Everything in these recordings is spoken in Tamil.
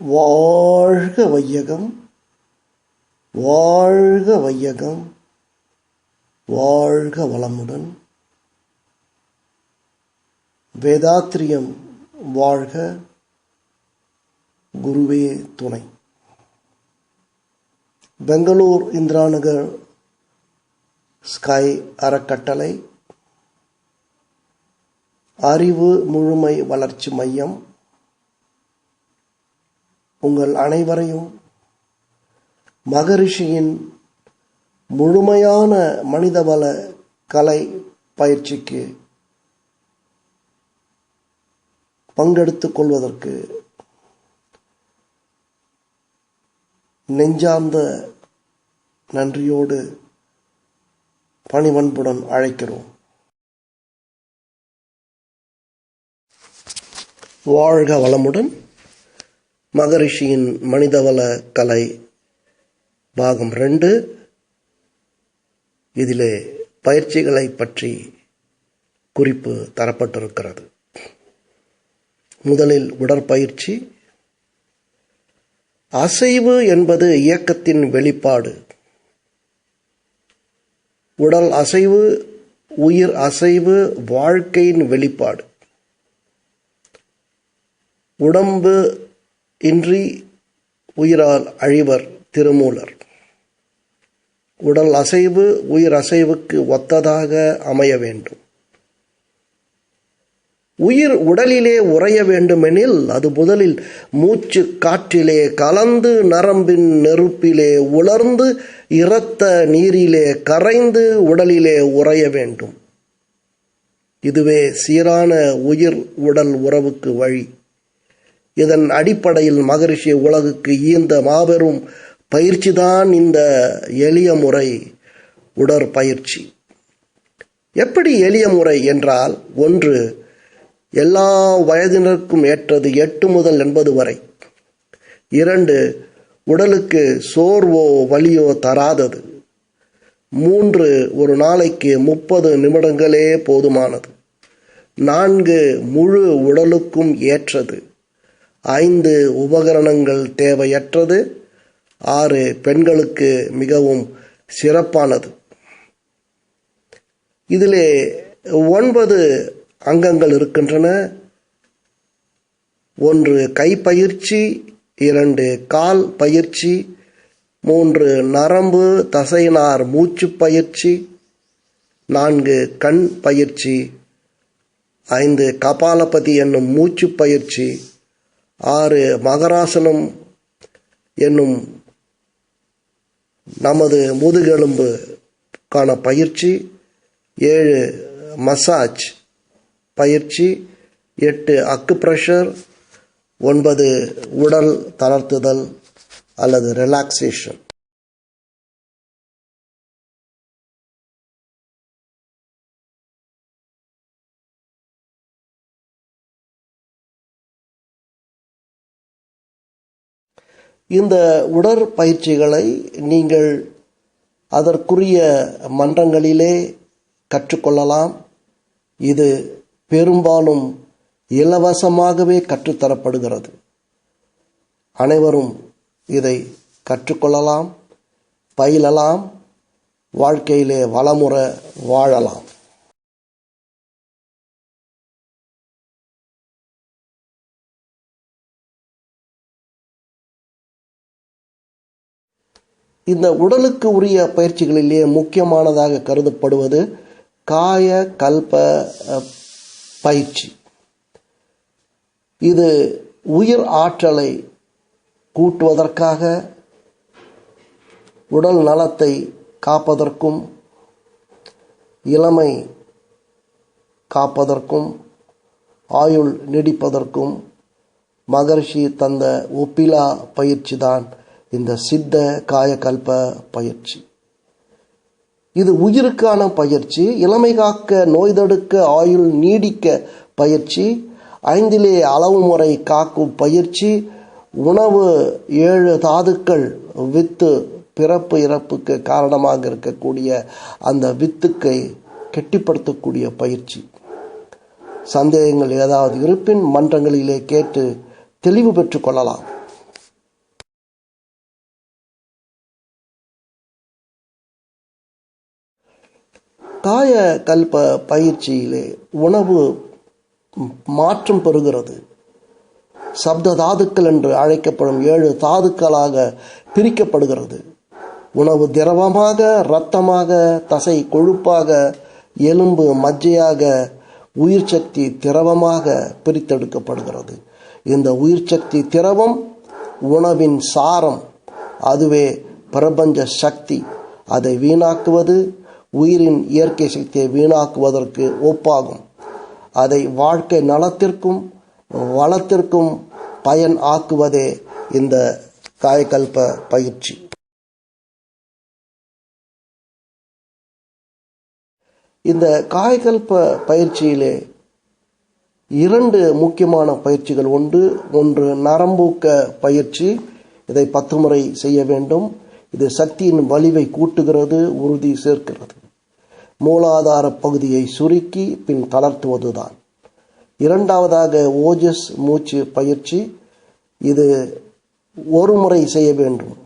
வாழ்க வையகம் வாழ்க வையகம் வாழ்க வளமுடன். வேதாத்திரியம் வாழ்க குருவே துணை. பெங்களூர் இந்திராநகர் ஸ்கை அறக்கட்டளை. அறிவு முழுமை வளர்ச்சி மையம். உங்கள் அனைவரையும் மகரிஷியின் முழுமையான மனிதவள கலை பயிற்சிக்கு பங்கெடுத்துக் கொள்வதற்கு நெஞ்சார்ந்த நன்றியோடு பணிவன்புடன் அழைக்கிறோம். வாழ்க வளமுடன். மகரிஷியின் மனிதவள கலை பாகம் ரெண்டு. இதிலே பயிற்சிகளை பற்றி குறிப்பு தரப்பட்டிருக்கிறது. முதலில் உடற்பயிற்சி. அசைவு என்பது இயக்கத்தின் வெளிப்பாடு. உடல் அசைவு உயிர் அசைவு வாழ்க்கையின் வெளிப்பாடு. உடம்பு இன்றி உயிரால் அழிவர் திருமூலர். உடல் அசைவு உயிர் அசைவுக்கு ஒத்ததாக அமைய வேண்டும். உயிர் உடலிலே உறைய வேண்டுமெனில் அது முதலில் மூச்சு காற்றிலே கலந்து நரம்பின் நெருப்பிலே உலர்ந்து இரத்த நீரிலே கரைந்து உடலிலே உறைய வேண்டும். இதுவே சீரான உயிர் உடல் உறவுக்கு வழி. இதன் அடிப்படையில் மகரிஷி உலகுக்கு ஈந்த மாபெரும் பயிற்சிதான் இந்த எளிய முறை உடற்பயிற்சி. எப்படி எளிய முறை என்றால் ஒன்று எல்லா வயதினருக்கும் ஏற்றது எட்டு முதல் எண்பது வரை. இரண்டு உடலுக்கு சோர்வோ வலியோ தராதது. மூன்று ஒரு நாளைக்கு முப்பது நிமிடங்களே போதுமானது. நான்கு முழு உடலுக்கும் ஏற்றது. ஐந்து உபகரணங்கள் தேவையற்றது. ஆறு பெண்களுக்கு மிகவும் சிறப்பானது. இதிலே ஒன்பது அங்கங்கள் இருக்கின்றன. ஒன்று கைப்பயிற்சி இரண்டு கால் பயிற்சி மூன்று நரம்பு தசைனார் மூச்சு பயிற்சி நான்கு கண் பயிற்சி ஐந்து கபாலபதி என்னும் மூச்சு பயிற்சி ஆறு மகராசனம் என்னும் நமது முதுகெலும்புக்கான பயிற்சி ஏழு மசாஜ் பயிற்சி எட்டு அக்கு ப்ரெஷர் ஒன்பது உடல் தளர்த்துதல் அல்லது ரிலாக்ஸேஷன் இந்த உடற்பயிற்சிகளை நீங்கள் அதற்குரிய மன்றங்களிலே கற்றுக்கொள்ளலாம். இது பெரும்பாலும் இலவசமாகவே கற்றுத்தரப்படுகிறது. அனைவரும் இதை கற்றுக்கொள்ளலாம் பயிலலாம் வாழ்க்கையிலே வளமுற வாழலாம். இந்த உடலுக்கு உரிய பயிற்சிகளிலே முக்கியமானதாக கருதப்படுவது காய கல்ப பயிற்சி. இது உயிர் ஆற்றலை கூட்டுவதற்காக உடல் நலத்தை காப்பதற்கும் இளமை காப்பதற்கும் ஆயுள் நீடிப்பதற்கும் மகர்ஷி தந்த ஒப்பிலா பயிற்சி தான் இந்த சித்த காயகல்ப பயிற்சி. இது உயிருக்கான பயிற்சி இளமை காக்க நோய் தடுக்க ஆயுள் நீடிக்க பயிற்சி ஐந்திலே அளவு முறை காக்கும் பயிற்சி உணவு ஏழு தாதுக்கள் வித்து பிறப்பு இறப்புக்கு காரணமாக இருக்கக்கூடிய அந்த வித்துக்கை கெட்டிப்படுத்தக்கூடிய பயிற்சி. சந்தேகங்கள் ஏதாவது இருப்பின் மன்றங்களிலே கேட்டு தெளிவு பெற்றுக் காய கல்ப பயிற்சியிலே உணவு மாற்றம் பெறுகிறது. சப்த தாதுக்கள் என்று அழைக்கப்படும் ஏழு தாதுக்களாக பிரிக்கப்படுகிறது. உணவு திரவமாக இரத்தமாக தசை கொழுப்பாக எலும்பு மஜ்ஜையாக உயிர் சக்தி திரவமாக பிரித்தெடுக்கப்படுகிறது. இந்த உயிர் சக்தி திரவம் உணவின் சாரம் அதுவே பிரபஞ்ச சக்தி. அதை வீணாக்குவது உயிரின் இயற்கை சக்தியை வீணாக்குவதற்கு ஒப்பாகும். அதை வாழ்க்கை நலத்திற்கும் வளத்திற்கும் பயன் ஆக்குவதே இந்த காயக்கல்ப பயிற்சி. இந்த காயக்கல்ப பயிற்சியிலே இரண்டு முக்கியமான பயிற்சிகள் உண்டு. ஒன்று நரம்பூக்க பயிற்சி. இதை பத்து முறை செய்ய வேண்டும். இது சக்தியின் வலிவை கூட்டுகிறது உறுதி சேர்க்கிறது. மூலாதார பகுதியை சுருக்கி பின் தளர்த்துவதுதான். இரண்டாவதாக ஓஜஸ் மூச்சு பயிற்சி. இது ஒரு முறை செய்ய வேண்டும்.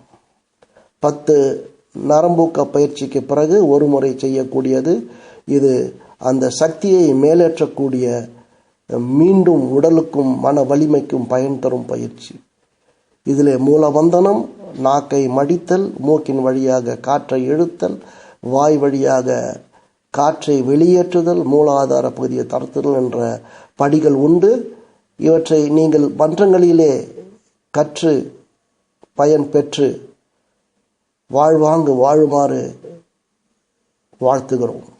பத்து நரம்பூக்க பயிற்சிக்கு பிறகு ஒரு முறை செய்யக்கூடியது. இது அந்த சக்தியை மேலேற்றக்கூடிய மீண்டும் உடலுக்கும் மன வலிமைக்கும் பயன் தரும் பயிற்சி. இதில் மூலவந்தனம் நாக்கை மடித்தல் மூக்கின் வழியாக காற்றை இழுத்தல் வாய் வழியாக காற்றை வெளியேற்றுதல் மூலாதார பகுதியை தளர்த்துதல் என்ற படிகள் உண்டு. இவற்றை நீங்கள் மன்றங்களிலே கற்று பயன் பெற்று வாழ்வாங்கு வாழுமாறு வாழ்த்துகிறோம்.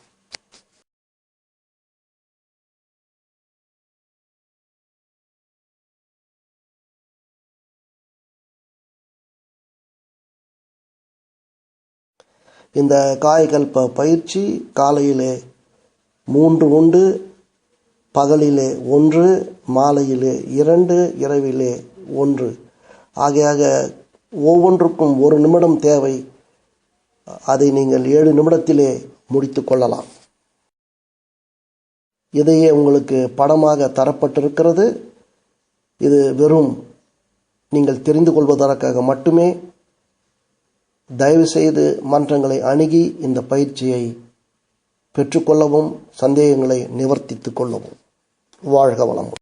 இந்த காயகல்ப பயிற்சி காலையிலே மூன்று உண்டு பகலிலே ஒன்று மாலையிலே இரண்டு இரவிலே ஒன்று. ஆகையாக ஒவ்வொன்றுக்கும் ஒரு நிமிடம் தேவை. அதை நீங்கள் ஏழு நிமிடத்திலே முடித்து கொள்ளலாம். இதையே உங்களுக்கு படமாக தரப்பட்டிருக்கிறது. இது வெறும் நீங்கள் தெரிந்து கொள்வதற்காக மட்டுமே தயவு செய்து மன்றங்களை அணுகி இந்த பயிற்சியை பெற்றுக்கொள்ளவும் சந்தேகங்களை நிவர்த்தித்துக் கொள்ளவும். வாழ்க வளம்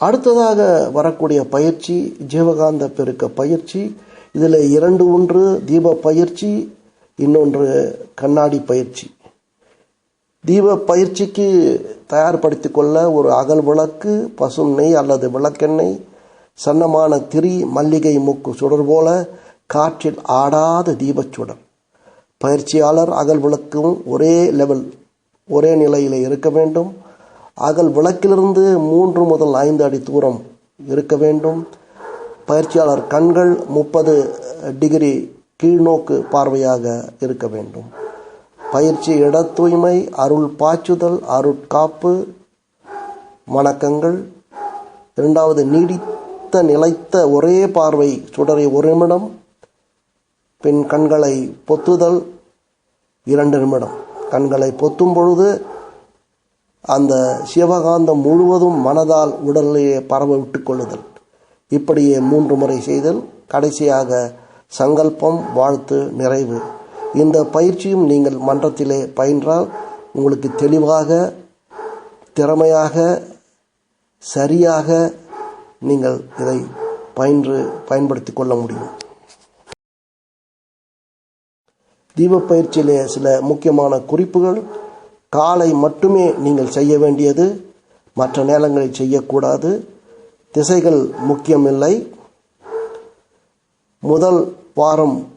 அடுத்ததாக வரக்கூடிய பயிற்சி ஜீவகாந்த பெருக்க பயிற்சி. இதில் இரண்டு ஒன்று தீப பயிற்சி இன்னொன்று கண்ணாடி பயிற்சி. தீப பயிற்சிக்கு தயார்படுத்தி கொள்ள ஒரு அகல் விளக்கு பசும் நெய் அல்லது விளக்கெண்ணெய் சன்னமான திரி மல்லிகை மூக்கு சுடர் போல காற்றில் ஆடாத தீபச்சுடர் பயிற்சியாளர் அகல் விளக்கும் ஒரே லெவல் ஒரே நிலையில் இருக்க வேண்டும். அகல் விளக்கிலிருந்து மூன்று முதல் ஐந்து அடி தூரம் இருக்க வேண்டும். பயிற்சியாளர் கண்கள் முப்பது டிகிரி கீழ்நோக்கு பார்வையாக இருக்க வேண்டும். பயிற்சி இட தூய்மை அருள் பாய்ச்சுதல் அருட்காப்பு வணக்கங்கள். இரண்டாவது நீடி நிலைத்த ஒரே பார்வை சுடரை ஒரு நிமிடம் பின் கண்களை பொத்துதல் இரண்டு நிமிடம். கண்களை பொத்தும் பொழுது அந்த சிவகாந்தம் முழுவதும் மனதால் உடலையே பரவ விட்டுக்கொள்ளுதல். இப்படியே மூன்று முறை செய்தல் கடைசியாக சங்கல்பம் வாழ்த்து நிறைவு. இந்த பயிற்சியும் நீங்கள் மன்றத்திலே பயின்றால் உங்களுக்கு தெளிவாக திறமையாக சரியாக நீங்கள் இதை பயின்று பயன்படுத்தி கொள்ள முடியும். தீப பயிற்சியிலே சில முக்கியமான குறிப்புகள். காலை மட்டுமே நீங்கள் செய்ய வேண்டியது. மற்ற நேரங்களில் செய்யக்கூடாது. திசைகள் முக்கியமில்லை. முதல் வாரம்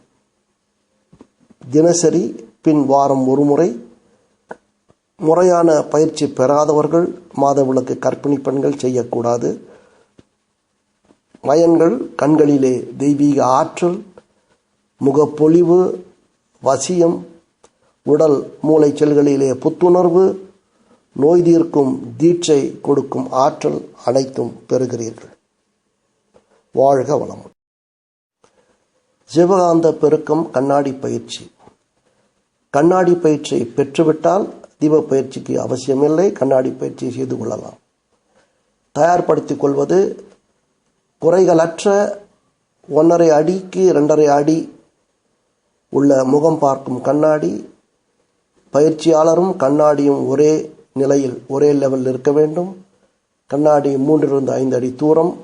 தினசரி பின் வாரம் ஒரு முறை முறையான பயிற்சி பெறாதவர்கள் மாதவிளக்கு கற்பிணி பெண்கள் செய்யக்கூடாது. மயன்கள் கண்களிலே தெய்வீக ஆற்றல் முகப்பொலிவு வசியம் உடல் மூளை செல்களிலே புத்துணர்வு நோய் தீர்க்கும் தீட்சை கொடுக்கும் ஆற்றல் அனைத்தும் பெறுகிறீர்கள். வாழ்க வளம் சிவகாந்த பெருக்கம் கண்ணாடி பயிற்சி. கண்ணாடி பயிற்சியை பெற்றுவிட்டால் தீப பயிற்சிக்கு அவசியமில்லை. கண்ணாடி பயிற்சி செய்து கொள்ளலாம். தயார்படுத்திக் கொள்வது குறைகளற்ற ஒன்றரை அடிக்கு ரெண்டரை அடி உள்ள முகம் பார்க்கும் கண்ணாடி பயிற்சியாளரும் கண்ணாடியும் ஒரே நிலையில் ஒரே லெவலில் இருக்க வேண்டும். கண்ணாடி மூன்றிலிருந்து ஐந்து அடி தூரம்.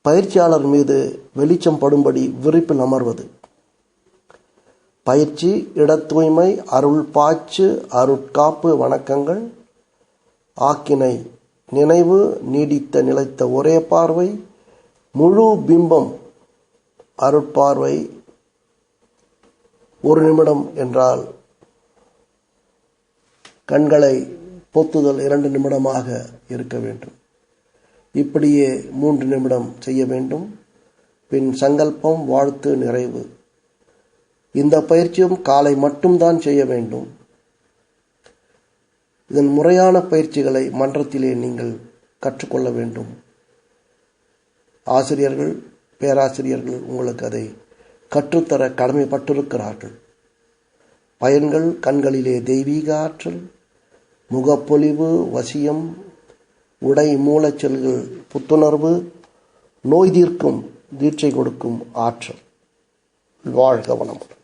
பயிற்சியாளர் மீது வெளிச்சம் படும்படி விரிப்பில் அமர்வது. பயிற்சி இட தூய்மை அருள் பாய்ச்சு அருட்காப்பு வணக்கங்கள் ஆக்கினை நினைவு நீடித்த நிலைத்த ஒரே பார்வை முழு பிம்பம் அருட்பார்வை. ஒரு நிமிடம் என்றால் கண்களை பொத்துதல் இரண்டு நிமிடமாக இருக்க வேண்டும். இப்படியே மூன்று நிமிடம் செய்ய வேண்டும். பின் சங்கல்பம் வாழ்த்து நிறைவு. இந்த பயிற்சியும் காலை மட்டும்தான் செய்ய வேண்டும். இதன் முறையான பயிற்சிகளை மன்றத்திலே நீங்கள் கற்றுக்கொள்ள வேண்டும். ஆசிரியர்கள் பேராசிரியர்கள் உங்களுக்கு அதை கற்றுத்தர கடமைப்பட்டிருக்கிறார்கள். பயன்கள் கண்களிலே தெய்வீக ஆற்றல் முகப்பொலிவு வசியம் உடை மூலச்செல்கள் புத்துணர்வு நோய் தீர்க்கும் தீட்சை கொடுக்கும் ஆற்றல். வாழ்க வளமுடன்.